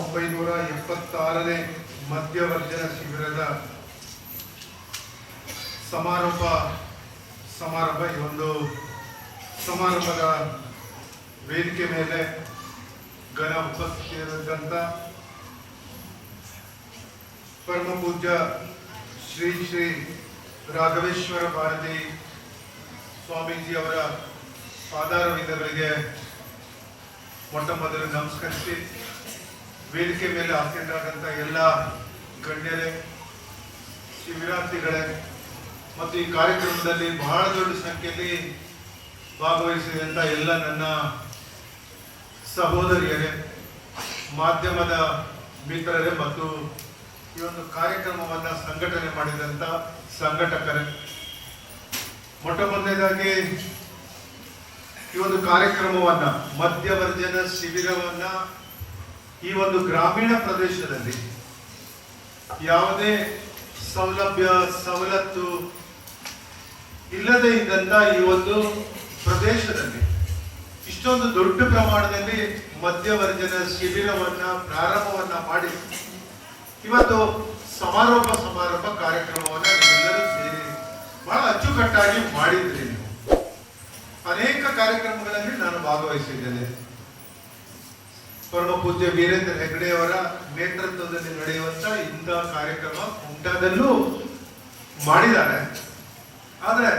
ಒಂಬೈನೂರ ಎಪ್ಪತ್ತಾರನೇ ಮಧ್ಯವರ್ಜನ ಶಿಬಿರದ ಸಮಾರೋಪ, ಸಮಾರಂಭ, ಈ ಒಂದು ಸಮಾರಂಭದ ವೇದಿಕೆ ಮೇಲೆ ಘನ ಉಪಸ್ಥಿತಿಯಾದಂಥ ಪರಮ ಪೂಜ್ಯ ಶ್ರೀ ಶ್ರೀ ರಾಘವೇಶ್ವರ ಭಾರತಿ ಸ್ವಾಮೀಜಿ ಅವರ ಪಾದಾರವಿಂದಗಳಿಗೆ ಮೊಟ್ಟ ಮೊದಲು ನಮಸ್ಕರಿಸಿ. ವೇದಿಕೆ ಮೇಲೆ ಆಸೀನರಾದಂಥ ಎಲ್ಲ ಗಣ್ಯರೇ, ಶಿಬಿರಾರ್ಥಿಗಳೇ, ಮತ್ತು ಈ ಕಾರ್ಯಕ್ರಮದಲ್ಲಿ ಬಹಳ ದೊಡ್ಡ ಸಂಖ್ಯೆಯಲ್ಲಿ ಭಾಗವಹಿಸಿದಂಥ ಎಲ್ಲ ನನ್ನ ಸಹೋದರಿಯರೇ, ಮಾಧ್ಯಮದ ಮಿತ್ರರೇ ಮತ್ತು ಈ ಒಂದು ಕಾರ್ಯಕ್ರಮವನ್ನು ಸಂಘಟನೆ ಮಾಡಿದಂತ ಸಂಘಟಕರೇ. ಮೊಟ್ಟ ಮೊದಲನೇದಾಗಿ ಈ ಒಂದು ಕಾರ್ಯಕ್ರಮವನ್ನು ಮಧ್ಯವರ್ಜನ ಶಿಬಿರವನ್ನ ಈ ಒಂದು ಗ್ರಾಮೀಣ ಪ್ರದೇಶದಲ್ಲಿ ಯಾವುದೇ ಸೌಲಭ್ಯ, ಸವಲತ್ತು ಇಲ್ಲದೇ ಇದ್ದಂಥ ಈ ಒಂದು ಪ್ರದೇಶದಲ್ಲಿ ಇಷ್ಟೊಂದು ದೊಡ್ಡ ಪ್ರಮಾಣದಲ್ಲಿ ಮಧ್ಯವರ್ಜನ ಶಿಬಿರವನ್ನ ಪ್ರಾರಂಭವನ್ನ ಮಾಡಿ ಇವತ್ತು ಸಮಾರೋಪ ಸಮಾರೋಪ ಕಾರ್ಯಕ್ರಮವನ್ನ ನೀವೆಲ್ಲರೂ ಸೇರಿ ಬಹಳ ಅಚ್ಚುಕಟ್ಟಾಗಿ ಮಾಡಿದ್ರಿ ಅನೇಕ ಕಾರ್ಯಕ್ರಮಗಳಲ್ಲಿ ನಾನು ಭಾಗವಹಿಸಿದ್ದೇನೆ. ಪರಮ ಪೂಜ್ಯ ವೀರೇಂದ್ರ ಹೆಗಡೆ ಅವರ ನೇತೃತ್ವದಲ್ಲಿ ನಡೆಯುವಂತ ಇಂಥ ಕಾರ್ಯಕ್ರಮ ಉಂಟಾದಲ್ಲೂ ಮಾಡಿದ್ದಾರೆ. ಆದರೆ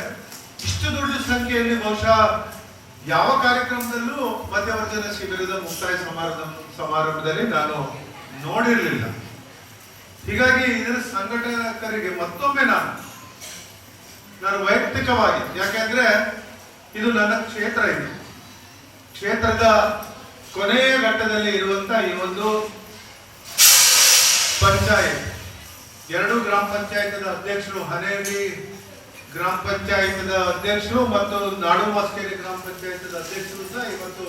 ಇಷ್ಟು ದೊಡ್ಡ ಸಂಖ್ಯೆಯಲ್ಲಿ ಬಹುಶಃ ಯಾವ ಕಾರ್ಯಕ್ರಮದಲ್ಲೂ ಮಧ್ಯವರ್ಜನ ಶಿಬಿರದ ಮುಕ್ತಾಯ ಸಮಾರಂಭ ಸಮಾರಂಭದಲ್ಲಿ ನಾನು ನೋಡಿರಲಿಲ್ಲ. ಹೀಗಾಗಿ ಇದರ ಸಂಘಟಕರಿಗೆ ಮತ್ತೊಮ್ಮೆ ನಾನು ನಾನು ವೈಯಕ್ತಿಕವಾಗಿ, ಯಾಕೆಂದ್ರೆ ಇದು ನನ್ನ ಕ್ಷೇತ್ರ ಇದು. ಕ್ಷೇತ್ರದ ಕೊನೆಯ ಘಟ್ಟದಲ್ಲಿ ಇರುವಂತ ಈ ಒಂದು ಪಂಚಾಯತ್. ಎರಡು ಗ್ರಾಮ ಪಂಚಾಯತ್ನ ಅಧ್ಯಕ್ಷರು, ಹನೇರಿ ಗ್ರಾಮ ಪಂಚಾಯತ್ನ ಅಧ್ಯಕ್ಷರು ಮತ್ತು ನಾಡು ಮಾಸ್ಕೇರಿ ಗ್ರಾಮ ಪಂಚಾಯತ್ನ ಅಧ್ಯಕ್ಷರು ಸಹ ಇವತ್ತು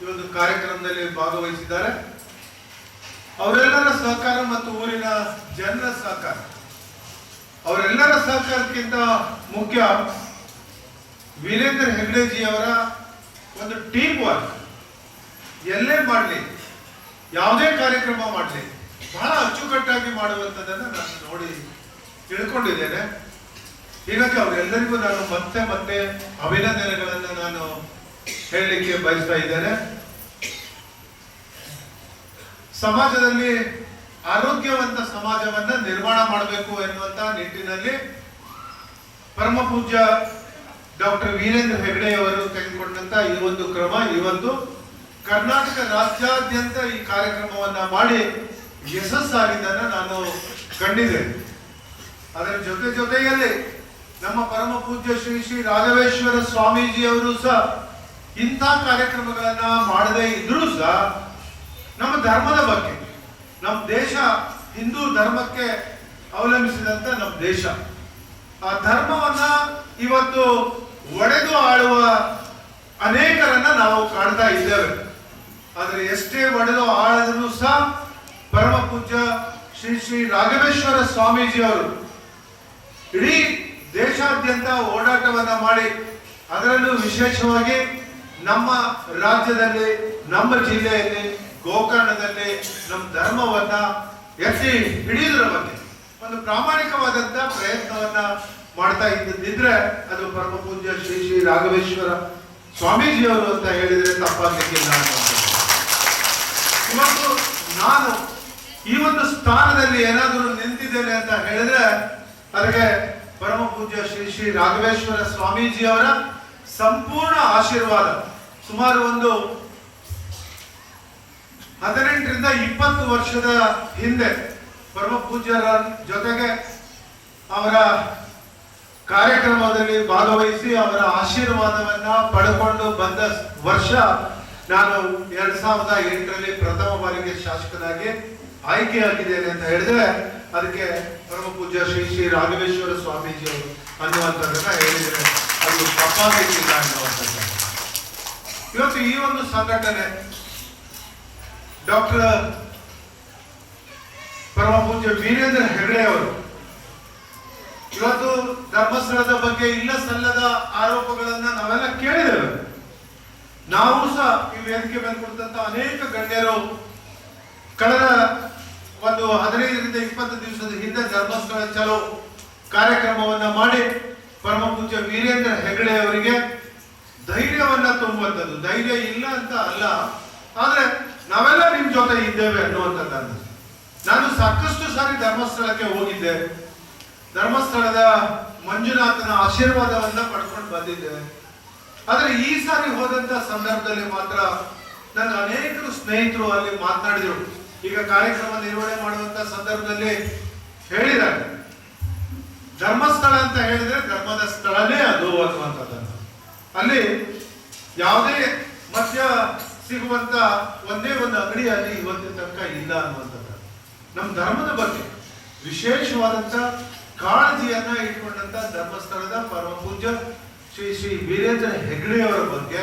ಈ ಒಂದು ಕಾರ್ಯಕ್ರಮದಲ್ಲಿ ಭಾಗವಹಿಸಿದ್ದಾರೆ. ಅವರೆಲ್ಲರ ಸಹಕಾರ ಮತ್ತು ಊರಿನ ಜನರ ಸಹಕಾರ. ಅವರೆಲ್ಲರ ಸಹಕಾರಕ್ಕಿಂತ ಮುಖ್ಯ ವೀರೇಂದ್ರ ಹೆಗ್ಡೆಜಿ ಅವರ ಒಂದು ಟೀಮ್ ವರ್ಕ್. ಎಲ್ಲೇ ಮಾಡಲಿ, ಯಾವುದೇ ಕಾರ್ಯಕ್ರಮ ಮಾಡಲಿ, ಬಹಳ ಅಚ್ಚುಕಟ್ಟಾಗಿ ಮಾಡುವಂಥದ್ದನ್ನು ನಾನು ನೋಡಿ ತಿಳ್ಕೊಂಡಿದ್ದೇನೆ. ಹೀಗಾಗಿ ಅವರೆಲ್ಲರಿಗೂ ನಾನು ಮತ್ತೆ ಮತ್ತೆ ಅಭಿನಂದನೆಗಳನ್ನು ನಾನು ಹೇಳಲಿಕ್ಕೆ ಬಯಸ್ತಾ ಇದ್ದೇನೆ. ಸಮಾಜದಲ್ಲಿ ಆರೋಗ್ಯವಂತ ಸಮಾಜವನ್ನ ನಿರ್ಮಾಣ ಮಾಡಬೇಕು ಎನ್ನುವಂತ ನಿಟ್ಟಿನಲ್ಲಿ ಪರಮ ಪೂಜ್ಯ ಡಾಕ್ಟರ್ ವೀರೇಂದ್ರ ಹೆಗಡೆ ಅವರು ತೆಗೆದುಕೊಂಡಂತ ಈ ಒಂದು ಕ್ರಮ ಇವತ್ತು ಕರ್ನಾಟಕ ರಾಜ್ಯಾದ್ಯಂತ ಈ ಕಾರ್ಯಕ್ರಮವನ್ನ ಮಾಡಿ ಯಶಸ್ಸಾಗಿದ್ದನ್ನ ನಾನು ಕಂಡಿದ್ದೇನೆ. ಅದರ ಜೊತೆ ಜೊತೆಯಲ್ಲಿ ನಮ್ಮ ಪರಮ ಪೂಜ್ಯ ಶ್ರೀ ಶ್ರೀ ರಾಘವೇಶ್ವರ ಸ್ವಾಮೀಜಿ ಅವರು ಸಹ ಇಂಥ ಕಾರ್ಯಕ್ರಮಗಳನ್ನ ಮಾಡದೇ ಇದ್ರೂ ಸಹ ನಮ್ಮ ಧರ್ಮದ ಬಗ್ಗೆ, ನಮ್ಮ ದೇಶ ಹಿಂದೂ ಧರ್ಮಕ್ಕೆ ಅವಲಂಬಿಸಿದಂತ ನಮ್ಮ ದೇಶ. ಆ ಧರ್ಮವನ್ನ ಇವತ್ತು ಒಡೆದು ಆಳುವ ಅನೇಕರನ್ನ ನಾವು ಕಾಣ್ತಾ ಇದ್ದೇವೆ. ಆದ್ರೆ ಎಷ್ಟೇ ಒಡೆದು ಆಳಿದ್ರು ಸಹ ಪರಮ ಪೂಜ್ಯ ಶ್ರೀ ಶ್ರೀ ರಾಘವೇಶ್ವರ ಸ್ವಾಮೀಜಿ ಅವರು ಇಡೀ ದೇಶಾದ್ಯಂತ ಓಡಾಟವನ್ನ ಮಾಡಿ ಅದರಲ್ಲೂ ವಿಶೇಷವಾಗಿ ನಮ್ಮ ರಾಜ್ಯದಲ್ಲಿ, ನಮ್ಮ ಜಿಲ್ಲೆಯಲ್ಲಿ, ಗೋಕರ್ಣದಲ್ಲಿ ನಮ್ಮ ಧರ್ಮವನ್ನ ಎತ್ತಿ ಹಿಡಿಯುವುದರ ಬಗ್ಗೆ ಒಂದು ಪ್ರಾಮಾಣಿಕವಾದಂತ ಪ್ರಯತ್ನವನ್ನ ಮಾಡ್ತಾ ಇದ್ದಿದ್ರೆ ಅದು ಪರಮ ಪೂಜ್ಯ ಶ್ರೀ ಶ್ರೀ ರಾಘವೇಶ್ವರ ಸ್ವಾಮೀಜಿಯವರು ಅಂತ ಹೇಳಿದ್ರೆ ತಪ್ಪಾಗಲಿಕ್ಕಿಲ್ಲ. ಇವತ್ತು ನಾನು ಈ ಒಂದು ಸ್ಥಾನದಲ್ಲಿ ಏನಾದರೂ ನಿಂತಿದ್ದೇನೆ ಅಂತ ಹೇಳಿದ್ರೆ, ಅದಕ್ಕೆ ಪರಮ ಪೂಜ್ಯ ಶ್ರೀ ಶ್ರೀ ರಾಘವೇಶ್ವರ ಸ್ವಾಮೀಜಿ ಅವರ ಸಂಪೂರ್ಣ ಆಶೀರ್ವಾದ. ಸುಮಾರು ಒಂದು ಹದಿನೆಂಟರಿಂದ ಇಪ್ಪತ್ತು ವರ್ಷದ ಹಿಂದೆ ಪರಮ ಪೂಜ್ಯರ ಜೊತೆಗೆ ಅವರ ಕಾರ್ಯಕ್ರಮದಲ್ಲಿ ಭಾಗವಹಿಸಿ ಅವರ ಆಶೀರ್ವಾದವನ್ನ ಪಡ್ಕೊಂಡು ಬಂದ ವರ್ಷ ನಾನು ಎರಡ್ ಸಾವಿರದ ಎಂಟರಲ್ಲಿ ಪ್ರಥಮ ಬಾರಿಗೆ ಶಾಸಕನಾಗಿ ಆಯ್ಕೆಯಾಗಿದ್ದೇನೆ ಅಂತ ಹೇಳಿದ್ರೆ ಅದಕ್ಕೆ ಪರಮ ಪೂಜ್ಯ ಶ್ರೀ ಶ್ರೀ ರಾಘವೇಶ್ವರ ಸ್ವಾಮೀಜಿ ಅವರು ಅನ್ನುವಂಥದ್ದನ್ನ ಹೇಳಿದ್ರೆ ಅದು ತಪ್ಪಾಗಲಿಕ್ಕಿಲ್ಲ ಅನ್ನುವಂಥದ್ದು. ಇವತ್ತು ಈ ಒಂದು ಸಂಘಟನೆ ಡಾಕ್ಟರ್ ಪರಮ ಪೂಜ್ಯ ವೀರೇಂದ್ರ ಹೆಗಡೆ ಅವರು ಇವತ್ತು ಧರ್ಮಸ್ಥಳದ ಬಗ್ಗೆ ಇಲ್ಲ ಸಲ್ಲದ ಆರೋಪಗಳನ್ನ ನಾವೆಲ್ಲ ಕೇಳಿದ್ದೇವೆ. ನಾವು ಸಹ ಈ ವೇದಿಕೆ ಮೇಲೆ ಕುಳಿತಂತ ಅನೇಕ ಗಣ್ಯರು ಕಳೆದ ಒಂದು ಹದಿನೈದರಿಂದ ಇಪ್ಪತ್ತು ದಿವಸದ ಹಿಂದೆ ಧರ್ಮಸ್ಥಳ ಚಲೋ ಕಾರ್ಯಕ್ರಮವನ್ನ ಮಾಡಿ ಪರಮ ಪೂಜ್ಯ ವೀರೇಂದ್ರ ಹೆಗಡೆ ಅವರಿಗೆ ಧೈರ್ಯವನ್ನ ತುಂಬುವಂಥದ್ದು ಧೈರ್ಯ ಇಲ್ಲ ಅಂತ ಅಲ್ಲ, ಆದ್ರೆ ನಾವೆಲ್ಲ ನಿಮ್ ಜೊತೆ ಇದ್ದೇವೆ ಅನ್ನುವಂಥದ್ದು ನಾನು ಸಾಕಷ್ಟು ಸಾರಿ ಧರ್ಮಸ್ಥಳಕ್ಕೆ ಹೋಗಿದ್ದೆ. ಧರ್ಮಸ್ಥಳದ ಮಂಜುನಾಥನ ಆಶೀರ್ವಾದವನ್ನ ಪಡ್ಕೊಂಡು ಬಂದಿದ್ದೆ. ಆದ್ರೆ ಈ ಸಾರಿ ಹೋದಂತ ಸಂದರ್ಭದಲ್ಲಿ ಮಾತ್ರ ನನ್ನ ಅನೇಕರು ಸ್ನೇಹಿತರು ಅಲ್ಲಿ ಮಾತನಾಡಿದ್ರು. ಈಗ ಕಾರ್ಯಕ್ರಮ ನಿರ್ವಹಣೆ ಮಾಡುವಂತ ಸಂದರ್ಭದಲ್ಲಿ ಹೇಳಿದ್ದಾರೆ. ಧರ್ಮಸ್ಥಳ ಅಂತ ಹೇಳಿದ್ರೆ ಧರ್ಮದ ಸ್ಥಳನೇ ಅದು ಅನ್ನುವಂಥದ್ದನ್ನು. ಅಲ್ಲಿ ಯಾವುದೇ ಮದ್ಯ ಸಿಗುವಂತ ಒಂದೇ ಒಂದು ಅಂಗಡಿ ಅಲ್ಲಿ ಇವತ್ತಿನ ತನಕ ಇಲ್ಲ ಅನ್ನುವಂಥದ್ದು. ನಮ್ಮ ಧರ್ಮದ ಬಗ್ಗೆ ವಿಶೇಷವಾದಂತ ಕಾಳಜಿಯನ್ನ ಇಟ್ಕೊಂಡಂತ ಧರ್ಮಸ್ಥಳದ ಪರಮ ಪೂಜ್ಯ ಶ್ರೀ ಶ್ರೀ ವೀರೇಂದ್ರ ಹೆಗ್ಡೆಯವರ ಬಗ್ಗೆ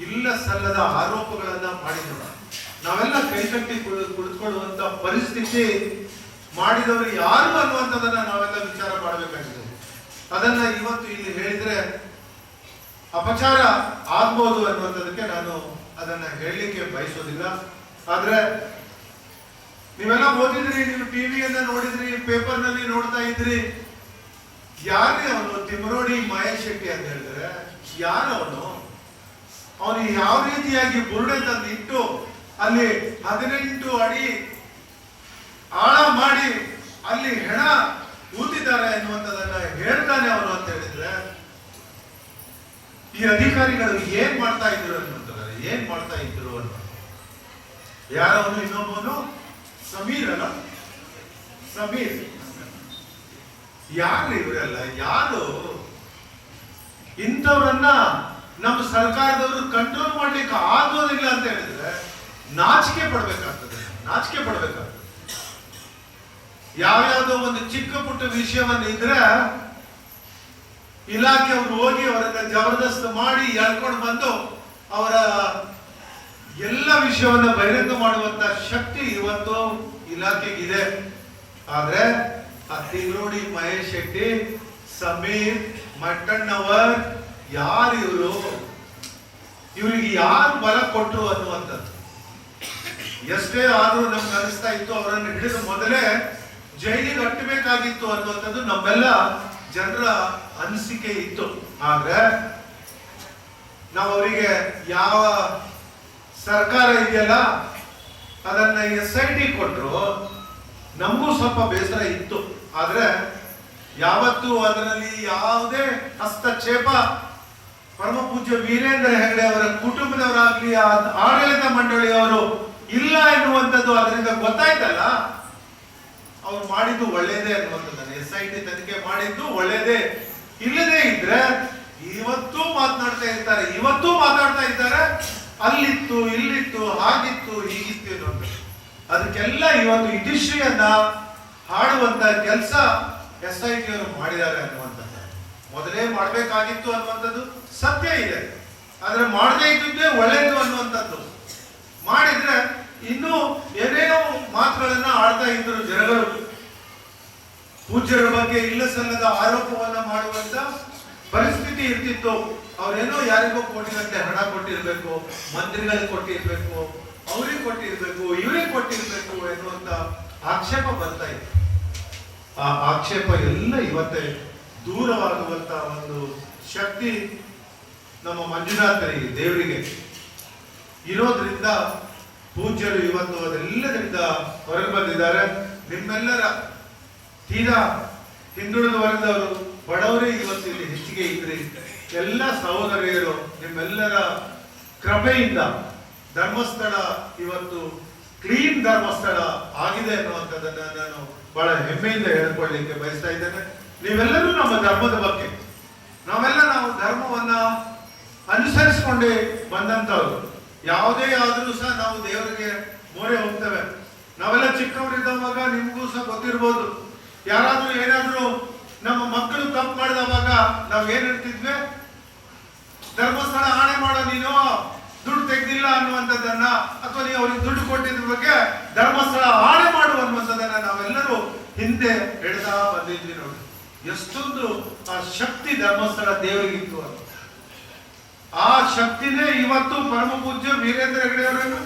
ಇಲ್ಲ ಸಲ್ಲದ ಆರೋಪಗಳನ್ನು ಮಾಡಿದ್ರು ನಾವೆಲ್ಲ ಕೈಕಟ್ಟಿ ಕುಳಿ- ಕುಳಿತುಕೊಳ್ಳುವಂತ ಪರಿಸ್ಥಿತಿ ಮಾಡಿದವರು ಯಾರು ಅನ್ನುವಂಥದ್ದನ್ನ ನಾವೆಲ್ಲ ವಿಚಾರ ಮಾಡಬೇಕಾಗಿದೆ. ಅದನ್ನ ಇವತ್ತು ಇಲ್ಲಿ ಹೇಳಿದ್ರೆ ಅಪಚಾರ ಆಗ್ಬೋದು ಅನ್ನುವಂಥದ್ದಕ್ಕೆ ನಾನು ಅದನ್ನ ಹೇಳಲಿಕ್ಕೆ ಬಯಸೋದಿಲ್ಲ. ಆದ್ರೆ ನೀವೆಲ್ಲ ಓದಿದ್ರಿ, ನೀವು ಟಿವಿಯನ್ನ ನೋಡಿದ್ರಿ ಪೇಪರ್ನಲ್ಲಿ ನೋಡ್ತಾ ಇದ್ರಿ ಯಾರೇ ಅವನು? ತಿಮರೋಡಿ ಮಹೇಶ್ ಶೆಟ್ಟಿ ಅಂತ ಹೇಳಿದ್ರೆ ಯಾರು ಅವನು ಅವನು ಯಾವ ರೀತಿಯಾಗಿ ಬುರುಡೆ ತಂದು ಇಟ್ಟು ಅಲ್ಲಿ ಹದಿನೆಂಟು ಅಡಿ ಆಳ ಮಾಡಿ ಅಲ್ಲಿ ಹೆಣ ಊತಿದ್ದಾರೆ ಎನ್ನುವಂಥದ್ದನ್ನ ಹೇಳ್ತಾನೆ ಅವನು ಅಂತ ಹೇಳಿದ್ರೆ, ಈ ಅಧಿಕಾರಿಗಳು ಏನ್ ಮಾಡ್ತಾ ಇದ್ರು ಅನ್ನುವಂತಾರೆ ಏನ್ ಮಾಡ್ತಾ ಇದ್ರು ಅನ್ನೋ ಯಾರವನು? ಇನ್ನೊಬ್ಬನು? ಸಮೀರ್ ಅಲ್ಲ ಸಮೀರ್. ಯಾರು ಇವರೆಲ್ಲ? ಯಾರು? ಇಂಥವ್ರನ್ನ ನಮ್ಮ ಸರ್ಕಾರದವರು ಕಂಟ್ರೋಲ್ ಮಾಡ್ಲಿಕ್ಕೆ ಆಗೋದಿಲ್ಲ ಅಂತ ಹೇಳಿದ್ರೆ ನಾಚಿಕೆ ಪಡ್ಬೇಕಾಗ್ತದೆ. ನಾಚಿಕೆ ಪಡ್ಬೇಕಾಗ್ತದೆ. ಯಾವ್ಯಾವ್ದೋ ಒಂದು ಚಿಕ್ಕ ಪುಟ್ಟ ವಿಷಯವನ್ನ ಇದ್ರೆ ಇಲಾಖೆಯವರು ಹೋಗಿ ಅವರನ್ನ ಜಬರ್ದಸ್ತ್ ಮಾಡಿ ಎಳ್ಕೊಂಡು ಬಂದು ಅವರ ಎಲ್ಲ ವಿಷಯವನ್ನ ಬಹಿರಂಗ ಮಾಡುವಂತ ಶಕ್ತಿ ಇವತ್ತು ಇಲಾಖೆಗಿದೆ. ಆದ್ರೆ ತಿಂಗ್ರೋಡಿ ಮಹೇಶ್ ಶೆಟ್ಟಿ, ಸಮೀರ್ ಮಟ್ಟಣ್ಣವರ್ ಯಾರು ಇವರು? ಇವರಿಗೆ ಯಾರು ಬಲ ಕೊಟ್ರು ಅನ್ನುವಂಥದ್ದು. ಎಷ್ಟೇ ಆದರೂ ನಮ್ಗೆ ಅನಿಸ್ತಾ ಇತ್ತು, ಅವರನ್ನು ಹಿಡಿದು ಮೊದಲೇ ಜೈಲಿಗೆ ಕಟ್ಟಬೇಕಾಗಿತ್ತು ಅನ್ನುವಂಥದ್ದು ನಮ್ಮೆಲ್ಲ ಜನರ ಅನಿಸಿಕೆ ಇತ್ತು. ಆದ್ರೆ ನಾವು ಅವರಿಗೆ ಯಾವ ಸರ್ಕಾರ ಇದೆಯಲ್ಲ, ಅದನ್ನ ಎಸ್ ಐ ಟಿ ಕೊಟ್ರು ನಮಗೂ ಸ್ವಲ್ಪ ಬೇಸರ ಇತ್ತು. ಆದರೆ ಯಾವತ್ತು ಅದರಲ್ಲಿ ಯಾವುದೇ ಹಸ್ತಕ್ಷೇಪ ಪರಮ ಪೂಜ್ಯ ವೀರೇಂದ್ರ ಹೆಗಡೆ ಅವರ ಕುಟುಂಬದವರಾಗ್ಲಿ ಆಡಳಿತ ಮಂಡಳಿಯವರು ಇಲ್ಲ ಎನ್ನುವಂಥದ್ದು ಅದರಿಂದ ಗೊತ್ತಾಯ್ತಲ್ಲ? ಅವ್ರು ಮಾಡಿದ್ದು ಒಳ್ಳೇದೇ ಅನ್ನುವಂಥದ್ದನ್ನು ಎಸ್ ಐ ಟಿ ತನಿಖೆ ಮಾಡಿದ್ದು ಒಳ್ಳೇದೇ. ಇಲ್ಲದೇ ಇದ್ರೆ ಇವತ್ತು ಮಾತನಾಡ್ತಾ ಇರ್ತಾರೆ, ಇವತ್ತು ಮಾತಾಡ್ತಾ ಇದ್ದಾರೆ. ಅಲ್ಲಿತ್ತು, ಇಲ್ಲಿತ್ತು, ಹಾಗಿತ್ತು, ಹೀಗಿತ್ತು ಅನ್ನುವಂಥದ್ದು ಅದಕ್ಕೆಲ್ಲ ಇವತ್ತು ಇತಿಶ್ರೀಯನ್ನ ಹಾಡುವಂತ ಕೆಲಸ ಎಸ್ ಐ ಟಿ ಅವರು ಮಾಡಿದ್ದಾರೆ ಅನ್ನುವಂಥದ್ದು. ಮೊದಲೇ ಮಾಡಬೇಕಾಗಿತ್ತು ಅನ್ನುವಂಥದ್ದು ಸತ್ಯ ಇದೆ. ಆದರೆ ಮಾಡದೇ ಇದ್ದಿದ್ದೇ ಒಳ್ಳೆಯದು ಅನ್ನುವಂಥದ್ದು. ಮಾಡಿದ್ರೆ ಇನ್ನೂ ಏನೇನೋ ಮಾತುಗಳನ್ನ ಆಡ್ತಾ ಇದ್ರು ಜನಗಳು. ಪೂಜ್ಯರ ಬಗ್ಗೆ ಇಲ್ಲ ಸಲ್ಲದ ಆರೋಪವನ್ನ ಮಾಡುವಂತ ಪರಿಸ್ಥಿತಿ ಇರ್ತಿತ್ತು. ಅವ್ರೇನೋ ಯಾರಿಗೋ ಕೋಟಿಗಂತೆ ಹಣ ಕೊಟ್ಟಿರ್ಬೇಕು ಮಂತ್ರಿಗಳಿಗೆ ಕೊಟ್ಟಿರ್ಬೇಕು ಅವ್ರಿಗೆ ಕೊಟ್ಟಿರ್ಬೇಕು ಇವ್ರಿಗೆ ಕೊಟ್ಟಿರ್ಬೇಕು ಎನ್ನುವಂತ ಆಕ್ಷೇಪ ಬರ್ತಾ ಇದೆ. ಆ ಆಕ್ಷೇಪ ಎಲ್ಲ ಇವತ್ತೇ ದೂರವಾಗುವಂತ ಒಂದು ಶಕ್ತಿ ನಮ್ಮ ಮಂಜುನಾಥರಿಗೆ ದೇವರಿಗೆ ಇರೋದ್ರಿಂದ ಪೂಜ್ಯರು ಇವತ್ತು ಅದೆಲ್ಲದರಿಂದ ಹೊರಗೆ ಬಂದಿದ್ದಾರೆ. ನಿಮ್ಮೆಲ್ಲರ ತೀರಾ ಹಿಂದುಳಿದ ವರ್ಗದವರು ಬಡವರೇ ಇವತ್ತು ಇಲ್ಲಿ ಹೆಚ್ಚಿಗೆ ಇದ್ರಿ. ಎಲ್ಲ ಸಹೋದರಿಯರು, ನಿಮ್ಮೆಲ್ಲರ ಕೃಪೆಯಿಂದ ಧರ್ಮಸ್ಥಳ ಇವತ್ತು ಕ್ಲೀನ್ ಧರ್ಮಸ್ಥಳ ಆಗಿದೆ ಅನ್ನುವಂಥದ್ದನ್ನ ನಾನು ಬಹಳ ಹೆಮ್ಮೆಯಿಂದ ಹೇಳ್ಕೊಳ್ಳಿಕ್ಕೆ ಬಯಸ್ತಾ ಇದ್ದೇನೆ. ನೀವೆಲ್ಲರೂ ನಮ್ಮ ಧರ್ಮದ ಬಗ್ಗೆ, ನಾವೆಲ್ಲ ನಾವು ಧರ್ಮವನ್ನ ಅನುಸರಿಸಿಕೊಂಡೇ ಬಂದಂತವ್ರು ಯಾವುದೇ ಆದರೂ ಸಹ ನಾವು ದೇವರಿಗೆ ಮೊರೆ ಹೋಗ್ತೇವೆ. ನಾವೆಲ್ಲ ಚಿಕ್ಕವರಿದ್ದವಾಗ ನಿಮಗೂ ಸಹ ಗೊತ್ತಿರ್ಬೋದು. ಯಾರಾದ್ರೂ ಏನಾದ್ರೂ ನಮ್ಮ ಮಕ್ಕಳು ತಪ್ಪು ಮಾಡಿದವಾಗ ನಾವ್ ಏನ್ ಹೇಳ್ತಿದ್ವಿ? ಧರ್ಮಸ್ಥಳ ಆಣೆ ಮಾಡೋ ನೀನು. ದುಡ್ಡು ತೆಗೆದಿಲ್ಲ ಅನ್ನುವಂಥದ್ದನ್ನ ಅಥವಾ ನೀವು ಅವ್ರಿಗೆ ದುಡ್ಡು ಕೊಟ್ಟಿದ್ರ ಬಗ್ಗೆ ಧರ್ಮಸ್ಥಳ ಹಾಳೆ ಮಾಡು ಅನ್ನುವಂಥದ್ದನ್ನ ನಾವೆಲ್ಲರೂ ಹಿಂದೆ ಹೇಳ್ತಾ ಬಂದಿದ್ವಿ ನೋಡಿ. ಎಷ್ಟೊಂದು ಆ ಶಕ್ತಿ ಧರ್ಮಸ್ಥಳ ದೇವರಿಗಿತ್ತು ಅಂತ. ಆ ಶಕ್ತಿನೇ ಇವತ್ತು ಪರಮ ಪೂಜ್ಯ ವೀರೇಂದ್ರ ಹೆಗಡೆಯವರನ್ನು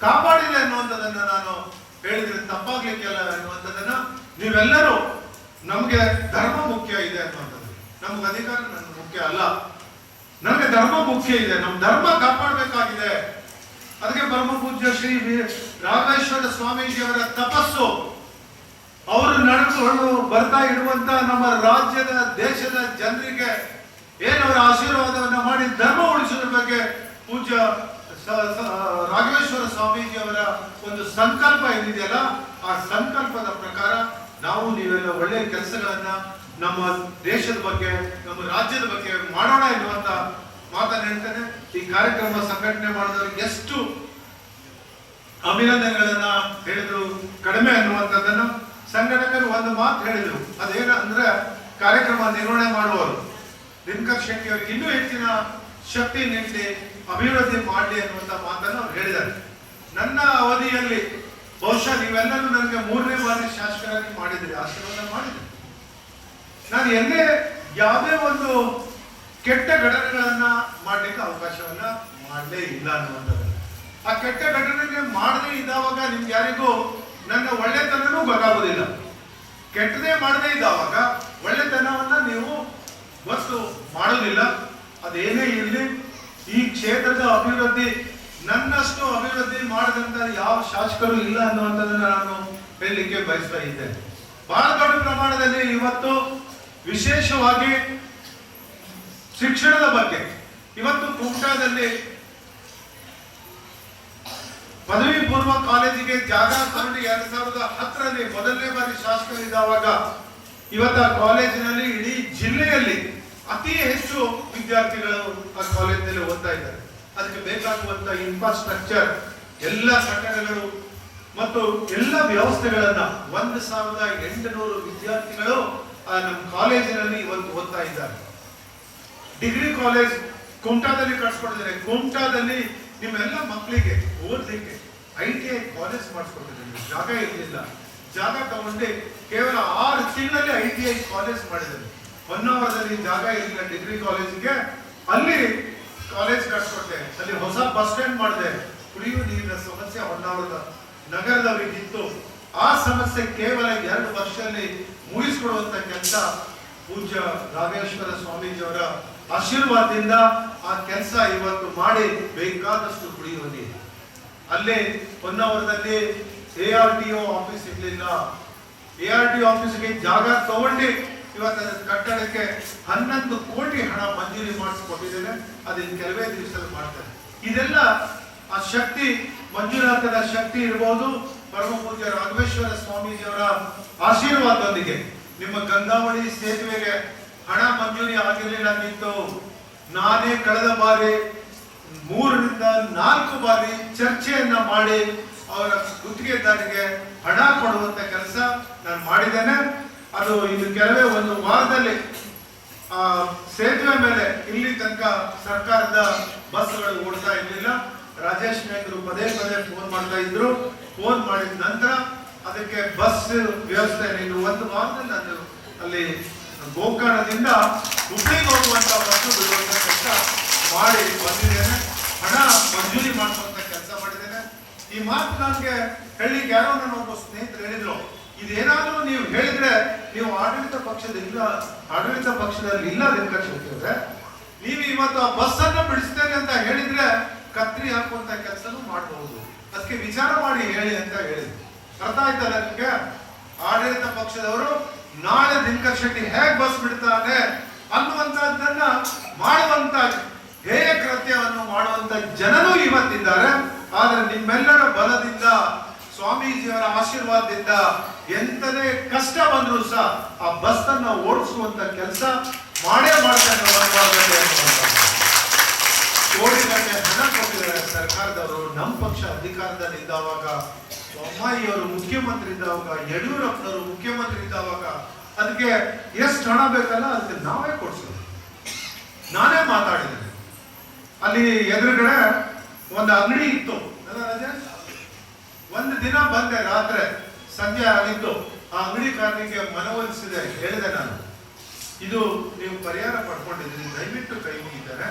ಕಾಪಾಡಿದೆ ಅನ್ನುವಂಥದ್ದನ್ನ ನಾನು ಹೇಳಿದ್ರೆ ತಪ್ಪಾಗ್ಲಿಕ್ಕಿಲ್ಲ ಅನ್ನುವಂಥದ್ದನ್ನ ನೀವೆಲ್ಲರೂ ನಮ್ಗೆ ಧರ್ಮ ಮುಖ್ಯ ಇದೆ ಅನ್ನುವಂಥದ್ದು. ನಮ್ಗೆ ಅಧಿಕಾರ ನನ್ಗೆ ಮುಖ್ಯ ಅಲ್ಲ. ನಮ್ಗೆ ಧರ್ಮ ಮುಖ್ಯ ಇದೆ ನಮ್ಮ ಧರ್ಮ ಕಾಪಾಡಬೇಕಾಗಿದೆ. ಅದಕ್ಕೆ ಪರಮ ಪೂಜ್ಯ ಶ್ರೀ ರಾಘೇಶ್ವರ ರಾಘವೇಶ್ವರ ಸ್ವಾಮೀಜಿಯವರ ತಪಸ್ಸು. ಅವರು ನಡೆದುಕೊಂಡು ಬರ್ತಾ ಇರುವಂತ ನಮ್ಮ ರಾಜ್ಯದ, ದೇಶದ ಜನರಿಗೆ ಏನವರ ಆಶೀರ್ವಾದವನ್ನು ಮಾಡಿ ಧರ್ಮ ಉಳಿಸೋದ್ರ ಬಗ್ಗೆ ಪೂಜ್ಯ ರಾಘವೇಶ್ವರ ಸ್ವಾಮೀಜಿಯವರ ಒಂದು ಸಂಕಲ್ಪ ಏನಿದೆಯಲ್ಲ, ಆ ಸಂಕಲ್ಪದ ಪ್ರಕಾರ ನಾವು ನೀವೆಲ್ಲ ಒಳ್ಳೆಯ ಕೆಲಸಗಳನ್ನ ನಮ್ಮ ದೇಶದ ಬಗ್ಗೆ, ನಮ್ಮ ರಾಜ್ಯದ ಬಗ್ಗೆ ಮಾಡೋಣ ಎನ್ನುವಂತ ಮಾತನ್ನ ಹೇಳ್ತೇನೆ. ಈ ಕಾರ್ಯಕ್ರಮ ಸಂಘಟನೆ ಮಾಡಿದವರಿಗೆ ಎಷ್ಟು ಅಭಿನಂದನೆಗಳನ್ನ ಹೇಳಿದ್ರು, ಕಡಿಮೆ ಅನ್ನುವಂಥದ್ದನ್ನು ಸಂಘಟಕರು ಒಂದು ಮಾತು ಹೇಳಿದ್ರು. ಅದೇನ ಅಂದ್ರೆ ಕಾರ್ಯಕ್ರಮ ನಿರ್ವಹಣೆ ಮಾಡುವವರು. ದಿನಕರ್ ಶೆಟ್ಟಿ ಇನ್ನೂ ಹೆಚ್ಚಿನ ಶಕ್ತಿ ನೀಡಿ, ಅಭಿವೃದ್ಧಿ ಮಾಡಲಿ ಅನ್ನುವಂಥ ಮಾತನ್ನು ಅವ್ರು ಹೇಳಿದ್ದಾರೆ. ನನ್ನ ಅವಧಿಯಲ್ಲಿ ಬಹುಶಃ ನೀವೆಲ್ಲರೂ ನನಗೆ ಮೂರನೇ ಬಾರಿ ಶಾಸಕರಾಗಿ ಮಾಡಿದ್ರಿ ಆಶೀರ್ವಾದ ಮಾಡಿದ್ರಿ ನಾನು ಎಲ್ಲೇ ಯಾವುದೇ ಒಂದು ಕೆಟ್ಟ ಘಟನೆಗಳನ್ನ ಮಾಡಲಿಕ್ಕೆ ಅವಕಾಶವನ್ನ ಮಾಡಲೇ ಇಲ್ಲ ಅನ್ನುವಂಥದ್ದು ಆ ಕೆಟ್ಟ ಘಟನೆಗೆ ಮಾಡದೇ ಇದ್ದಾವಾಗ ನಿಮ್ಗೆ ಯಾರಿಗೂ ನನ್ನ ಒಳ್ಳೆತನನೂ ಗೊತ್ತಾಗೋದಿಲ್ಲ. ಕೆಟ್ಟದೇ ಮಾಡದೇ ಇದ್ದಾವಾಗ ಒಳ್ಳೆತನವನ್ನ ನೀವು ವಸ್ತು ಮಾಡೋದಿಲ್ಲ ಅದೇನೇ ಇರಲಿ, ಈ ಕ್ಷೇತ್ರದ ಅಭಿವೃದ್ಧಿ, ನನ್ನಷ್ಟು ಅಭಿವೃದ್ಧಿ ಮಾಡಿದಂತ ಯಾವ ಶಾಸಕರು ಇಲ್ಲ ಅನ್ನುವಂಥದ್ದನ್ನ ನಾನು ಹೇಳಲಿಕ್ಕೆ ಬಯಸ್ತಾ ಇದ್ದೇನೆ. ಬಹಳ ದೊಡ್ಡ ಪ್ರಮಾಣದಲ್ಲಿ ಇವತ್ತು ವಿಶೇಷವಾಗಿ ಶಿಕ್ಷಣದ ಬಗ್ಗೆ. ಇವತ್ತು ಕುಮಟಾದಲ್ಲಿ ಪದವಿ ಪೂರ್ವ ಕಾಲೇಜಿಗೆ ಜಾಗ ತಗೊಂಡು ಎರಡ್ ಸಾವಿರದ ಹತ್ತರಲ್ಲಿ ಮೊದಲನೇ ಬಾರಿ ಶಾಸಕರಿದ್ದಾವಾಗ ಇವತ್ತು ಕಾಲೇಜಿನಲ್ಲಿ ಇಡೀ ಜಿಲ್ಲೆಯಲ್ಲಿ ಅತಿ ಹೆಚ್ಚು ವಿದ್ಯಾರ್ಥಿಗಳು ಆ ಕಾಲೇಜಿನಲ್ಲಿ ಓದ್ತಾ ಇದ್ದಾರೆ. ಅದಕ್ಕೆ ಬೇಕಾಗುವಂತ ಇನ್ಫ್ರಾಸ್ಟ್ರಕ್ಚರ್ ಎಲ್ಲ ಕಟ್ಟಡಗಳು ಮತ್ತು ಎಲ್ಲ ವ್ಯವಸ್ಥೆಗಳನ್ನ ಒಂದು ಸಾವಿರದ ಎಂಟುನೂರು ವಿದ್ಯಾರ್ಥಿಗಳು ನಮ್ಮ ಕಾಲೇಜಿನಲ್ಲಿ ಇವತ್ತು ಓದ್ತಾ ಇದ್ದಾರೆ. ಡಿಗ್ರಿ ಕಾಲೇಜ್ ಕುಮಟಾದಲ್ಲಿ ಕಟ್ಸ್ಕೊಟ್ಟಿದ್ದಾರೆ ಕುಮಟಾದಲ್ಲಿ ನಿಮ್ಮೆಲ್ಲ ಮಕ್ಕಳಿಗೆ ಓದಲಿಕ್ಕೆ ಐ ಟಿ ಐ ಕಾಲೇಜ್ ಮಾಡಿಸ್ಕೊಟ್ಟಿದ್ದಾರೆ. ಜಾಗ ಇರಲಿಲ್ಲ. ಜಾಗ ತಗೊಂಡು ಕೇವಲ ಆರು ತಿಂಗಳಲ್ಲಿ ಐ ಟಿ ಐ ಕಾಲೇಜ್ ಮಾಡಿದ್ದಾರೆ. ಹೊನ್ನಾವರದಲ್ಲಿ ಜಾಗ ಇರಲಿಲ್ಲ ಡಿಗ್ರಿ ಕಾಲೇಜಿಗೆ. ಅಲ್ಲಿ ಕಾಲೇಜ್ ಕಟ್ಸ್ಕೊಟ್ಟೆ. ಅಲ್ಲಿ ಹೊಸ ಬಸ್ ಸ್ಟ್ಯಾಂಡ್ ಮಾಡಿದೆ. ಕುಡಿಯುವ ನೀರಿನ ಸಮಸ್ಯೆ ಹೊನ್ನಾವರದ ನಗರದಲ್ಲಿ ಇತ್ತು ಆ ಸಮಸ್ಯೆ ಕೇವಲ ಎರಡು ವರ್ಷದಲ್ಲಿ ಮುಗಿಸ್ಕೊಡುವಂತ ಕೆಲಸ ಪೂಜ್ಯ ಸ್ವಾಮೀಜಿ ಸ್ವಾಮೀಜಿಯವರ ಆಶೀರ್ವಾದದಿಂದ ಆ ಕೆಲಸ ಇವತ್ತು ಮಾಡಿ ಬೇಕಾದಷ್ಟು ಕುಡಿಯುವ ನೀರು ಅಲ್ಲೇ ಹೊನ್ನಾವರದಲ್ಲಿ A R T O office ಇರಲಿಲ್ಲ. ಎ ಆರ್ ಟಿ ಆಫೀಸ್ಗೆ ಜಾಗ ತಗೊಂಡು ಇವತ್ತು ಕಟ್ಟಡಕ್ಕೆ ಹನ್ನೊಂದು ಕೋಟಿ ಹಣ ಮಂಜೂರಿ ಮಾಡಿಸ್ಕೊಟ್ಟಿದ್ದೇನೆ. ಅದನ್ನ ಕೆಲವೇ ದಿವಸದಲ್ಲಿ ಮಾಡ್ತಾರೆ ಇದೆಲ್ಲ ಆ ಶಕ್ತಿ ಮಂಜೂರಾತನ ಶಕ್ತಿ ಇರಬಹುದು ಪರಮ ಪೂಜ್ಯ ರಾಘವೇಶ್ವರ ಸ್ವಾಮೀಜಿಯವರ ಆಶೀರ್ವಾದದೊಂದಿಗೆ ನಿಮ್ಮ ಗಂಗಾವಳಿ ಸೇತುವೆಗೆ ಹಣ ಮಂಜೂರಿ ಆಗಿರಲಿಲ್ಲ ನಿಂತು ನಾನೇ ಕಳೆದ ಬಾರಿ ಮೂರರಿಂದ ನಾಲ್ಕು ಬಾರಿ ಚರ್ಚೆಯನ್ನ ಮಾಡಿ ಅವರ ಗುತ್ತಿಗೆದಾರಿಗೆ ಹಣ ಕೊಡುವಂತ ಕೆಲಸ ನಾನು ಮಾಡಿದ್ದೇನೆ. ಅದು ಇದು ಕೆಲವೇ ಒಂದು ವಾರದಲ್ಲಿ, ಆ, ಸೇತುವೆ ಮೇಲೆ ಇಲ್ಲಿ ತನಕ ಸರ್ಕಾರದ ಬಸ್ಗಳು ಓಡ್ತಾ ಇರಲಿಲ್ಲ. ರಾಜೇಶ್ ನಾಯ್ಕರು ಪದೇ ಪದೇ ಫೋನ್ ಮಾಡ್ತಾ ಇದ್ರು. ಫೋನ್ ಮಾಡಿದ ನಂತರ ಅದಕ್ಕೆ ಬಸ್ ವ್ಯವಸ್ಥೆ ನೀನು ಒಂದು ವಾರದಲ್ಲಿ ನಾನು ಅಲ್ಲಿ ಗೋಕರ್ಣದಿಂದ ಹುಬ್ಳಿಗೆ ಹೋಗುವಂತ ಬಸ್ಸು ಬಿಡುವಂತ ಕೆಲಸ ಮಾಡಿ ಬಂದಿದ್ದೇನೆ. ಹಣ ಮಂಜೂರಿ ಮಾಡುವಂತ ಕೆಲಸ ಮಾಡಿದ್ದೇನೆ. ಈ ಮಾತು ನನಗೆ ಹೇಳಿಕ್ಕೆ ಯಾರೋ ನನ್ನ ಒಬ್ಬ ಸ್ನೇಹಿತರು ಹೇಳಿದ್ರು, ಇದೇನಾದರೂ ನೀವು ಹೇಳಿದ್ರೆ ನೀವು ಆಡಳಿತ ಪಕ್ಷದ ಇಲ್ಲ, ಆಡಳಿತ ಪಕ್ಷದಲ್ಲಿ ಇಲ್ಲ ದಿನಕರ್ಷಿದ್ರೆ ನೀವು ಇವತ್ತು ಆ ಬಸ್ಸನ್ನು ಬಿಡಿಸ್ತೇನೆ ಅಂತ ಹೇಳಿದ್ರೆ ಕತ್ರಿ ಹಾಕುವಂತ ಕೆಲಸನೂ ಮಾಡಬಹುದು ಅದಕ್ಕೆ ವಿಚಾರ ಮಾಡಿ ಹೇಳಿ ಅಂತ ಹೇಳಿದ್ರು. ಅರ್ಥ ಆಯ್ತಲ್ಲ ನಿಮ್ಗೆ ಆಡಳಿತ ಪಕ್ಷದವರು ನಾಳೆ ದಿನಕರ್ ಶೆಟ್ಟಿ ಹೇಗೆ ಬಸ್ ಬಿಡ್ತಾರೆ ಅನ್ನುವಂತದ್ದನ್ನ ಮಾಡುವಂತ ಹೇಯ ಕೃತ್ಯವನ್ನು ಮಾಡುವಂತ ಜನರು ಇವತ್ತಿದ್ದಾರೆ. ಆದ್ರೆ ನಿಮ್ಮೆಲ್ಲರ ಬಲದಿಂದ, ಸ್ವಾಮೀಜಿಯವರ ಆಶೀರ್ವಾದದಿಂದ ಎಂತನೇ ಕಷ್ಟ ಬಂದರೂ ಸಹ ಆ ಬಸ್ ಅನ್ನ ಓಡಿಸುವಂತ ಕೆಲಸ ಮಾಡೇ ಮಾಡ್ತಾರೆ ಬಲವಾದಲ್ಲಿ ಅನ್ನುವಂಥದ್ದು. ಕೋಟಿಗಟ್ಟಲೆ ಹಣ ಕೊಟ್ಟಿದ್ದಾರೆ ಸರ್ಕಾರದವರು ನಮ್ಮ ಪಕ್ಷ ಅಧಿಕಾರದಲ್ಲಿ ಇದ್ದಾವಾಗ ಬೊಮ್ಮಾಯಿಯವರು ಮುಖ್ಯಮಂತ್ರಿ ಇದ್ದಾವಾಗ, ಯಡಿಯೂರಪ್ಪನವರು ಮುಖ್ಯಮಂತ್ರಿ ಇದ್ದಾವಾಗ ಅದಕ್ಕೆ ಎಷ್ಟು ಹಣ ಬೇಕಲ್ಲ ಅದಕ್ಕೆ ನಾವೇ ಕೊಡಿಸೋದು. ನಾನೇ ಮಾತಾಡಿದೆ. ಅಲ್ಲಿ ಎದುರುಗಡೆ ಒಂದು ಅಂಗಡಿ ಇತ್ತು. ಒಂದು ದಿನ ಬಂದೆ ರಾತ್ರಿ, ಸಂಜೆ ಆಗಿತ್ತು. ಆ ಅಂಗಡಿಕಾರನಿಗೆ ಮನವೊಲಿಸಿದೆ ಹೇಳಿದೆ ನಾನು. ಇದು ನೀವು ಪರಿಹಾರ ಪಡ್ಕೊಂಡಿದ್ದೀನಿ ದಯವಿಟ್ಟು ಕೈ ಮುಗಿದ್ದಾರೆ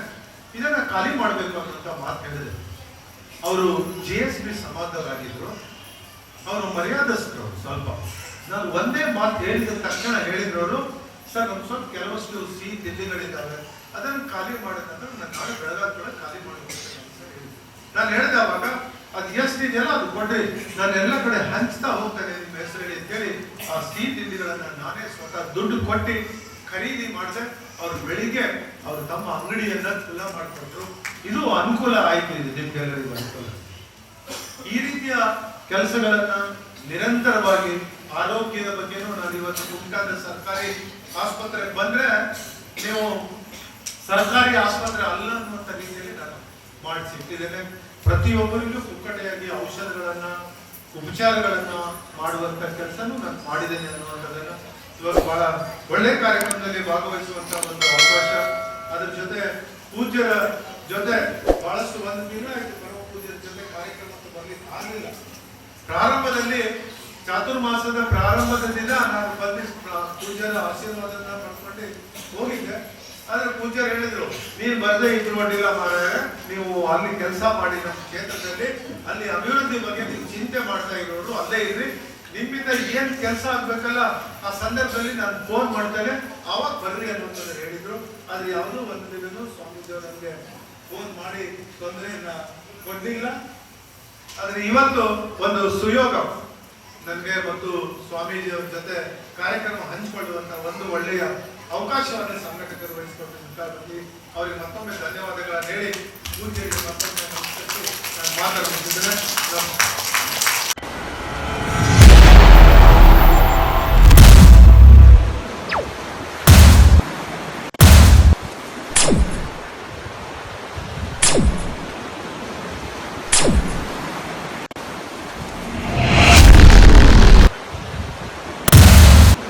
ಇದನ್ನ ಖಾಲಿ ಮಾಡಬೇಕು ಅನ್ನೋಂಥ ಮಾತು ಹೇಳಿದೆ. ಅವರು ಜಿ ಎಸ್ ಬಿ ಸಮಾಧರಾಗಿದ್ರು ಅವರು ಮರ್ಯಾದಸ್ಥರು ಸ್ವಲ್ಪ. ನಾನು ಒಂದೇ ಮಾತು ಹೇಳಿದ ತಕ್ಷಣ ಹೇಳಿದ್ರವರು, ಸರ್ ನಮ್ಮ ಸ್ವಲ್ಪ ಕೆಲವಷ್ಟು ಸಿಹಿ ತಿಂಡಿಗಳಿದ್ದಾವೆ ಅದನ್ನು ಖಾಲಿ ಮಾಡಿದ್ರೆ ನಾನು ನಾಳೆ ಬೆಳಗಾದ ಖಾಲಿ ಮಾಡಬೇಕು ನಾನು ಹೇಳಿದೆ ಅವಾಗ, ಅದು ಎಷ್ಟಿದೆಯಲ್ಲ ಅದು ಕೊಡ್ರಿ. ನಾನು ಎಲ್ಲ ಕಡೆ ಹಂಚ್ತಾ ಹೋಗ್ತೇನೆ ನಿಮ್ಮ ಅಂತ ಅಂತೇಳಿ ಆ ಸಿಹಿ ತಿಂಡಿಗಳನ್ನು ನಾನೇ ಸ್ವತಃ ದುಡ್ಡು ಕೊಟ್ಟು ಖರೀದಿ ಮಾಡಿದೆ. ಅವ್ರು ಬೆಳಿಗ್ಗೆ ಅವ್ರು ತಮ್ಮ ಅಂಗಡಿಯನ್ನು ಖುಲ್ಲ ಮಾಡಿಕೊಟ್ರು ಇದು ಅನುಕೂಲ ಆಯ್ತು ಇದು ನಿಮ್ಗೆಲ್ಲರಿಗೂ ಅನುಕೂಲ ಈ ರೀತಿಯ ಕೆಲಸಗಳನ್ನ ನಿರಂತರವಾಗಿ ಆರೋಗ್ಯದ ಬಗ್ಗೆನೂ ನಾನು ಇವತ್ತು ಕುಮಟಾದ ಸರ್ಕಾರಿ ಆಸ್ಪತ್ರೆಗೆ ಬಂದ್ರೆ ನೀವು ಸರ್ಕಾರಿ ಆಸ್ಪತ್ರೆ ಅಲ್ಲ ಅನ್ನುವಂಥ ರೀತಿಯಲ್ಲಿ ನಾನು ಮಾಡಿಸಿಟ್ಟಿದ್ದೇನೆ. ಪ್ರತಿಯೊಬ್ಬರಿಗೂ ಪುಕ್ಕಟೆಯಾಗಿ ಔಷಧಗಳನ್ನ, ಉಪಚಾರಗಳನ್ನ ಮಾಡುವಂತ ಕೆಲಸನೂ ನಾನು ಮಾಡಿದ್ದೇನೆ ಅನ್ನುವಂಥದ್ದನ್ನ ಇವಾಗ ಬಹಳ ಒಳ್ಳೆ ಕಾರ್ಯಕ್ರಮದಲ್ಲಿ ಭಾಗವಹಿಸುವಂತ ಒಂದು ಅವಕಾಶ. ಅದರ ಜೊತೆ ಪೂಜ್ಯರ ಜೊತೆ ಬಹಳಷ್ಟು ಒಂದು ದಿನ ಪರಮ ಜೊತೆ ಕಾರ್ಯಕ್ರಮಕ್ಕೆ ಬರ್ಲಿಕ್ಕೆ ಆಗಲಿಲ್ಲ. ಪ್ರಾರಂಭದಲ್ಲಿ ಚಾತುರ್ಮಾಸದ ಪ್ರಾರಂಭದ ದಿನ ನಾನು ಬಂದು ಪೂಜಾರ ಆಶೀರ್ವಾದ ಪಡ್ಕೊಂಡು ಹೋಗಿದ್ದೆ. ಆದ್ರೆ ಪೂಜ್ಯರು ಹೇಳಿದ್ರು, ನೀನು ಬರದೇ ಇದ್ರು ಅಡ್ಡಿಲ್ಲ ಮಾರಾಯ ನೀವು ಅಲ್ಲಿ ಕೆಲಸ ಮಾಡಿ ನಮ್ಮ ಕ್ಷೇತ್ರದಲ್ಲಿ, ಅಲ್ಲಿ ಅಭಿವೃದ್ಧಿ ಬಗ್ಗೆ ನೀವು ಚಿಂತೆ ಮಾಡ್ತಾ ಇರೋರು ಅಲ್ಲೇ ಇರ್ರಿ. ನಿಮ್ಮಿಂದ ಏನ್ ಕೆಲಸ ಆಗ್ಬೇಕಲ್ಲ ಆ ಸಂದರ್ಭದಲ್ಲಿ ನಾನು ಫೋನ್ ಮಾಡ್ತೇನೆ. ಅವಾಗ ಬರ್ರಿ ಅನ್ನುವಂಥದ್ದು ಹೇಳಿದ್ರು. ಆದರೆ ಯಾವುದೋ ಒಂದು ದಿನ ಸ್ವಾಮೀಜಿಯವರು ನನಗೆ ಫೋನ್ ಮಾಡಿ ತೊಂದರೆಯನ್ನ ಕೊಟ್ಟಿಲ್ಲ. ಆದರೆ ಇವತ್ತು ಒಂದು ಸುಯೋಗ ನನಗೆ ಮತ್ತು ಸ್ವಾಮೀಜಿಯವರ ಜೊತೆ ಕಾರ್ಯಕ್ರಮ ಹಂಚಿಕೊಳ್ಳುವಂತ ಒಂದು ಒಳ್ಳೆಯ ಅವಕಾಶವನ್ನು ಸಂಘಟಕರು ವಹಿಸಿಕೊಂಡಿದ್ದಾರೆ ಅವರಿಗೆ ಮತ್ತೊಮ್ಮೆ ಧನ್ಯವಾದಗಳನ್ನು ಹೇಳಿ ಪೂಜೆಗೆ ಮತ್ತೊಮ್ಮೆ ಮಾತಾಡುತ್ತಿದ್ದೇನೆ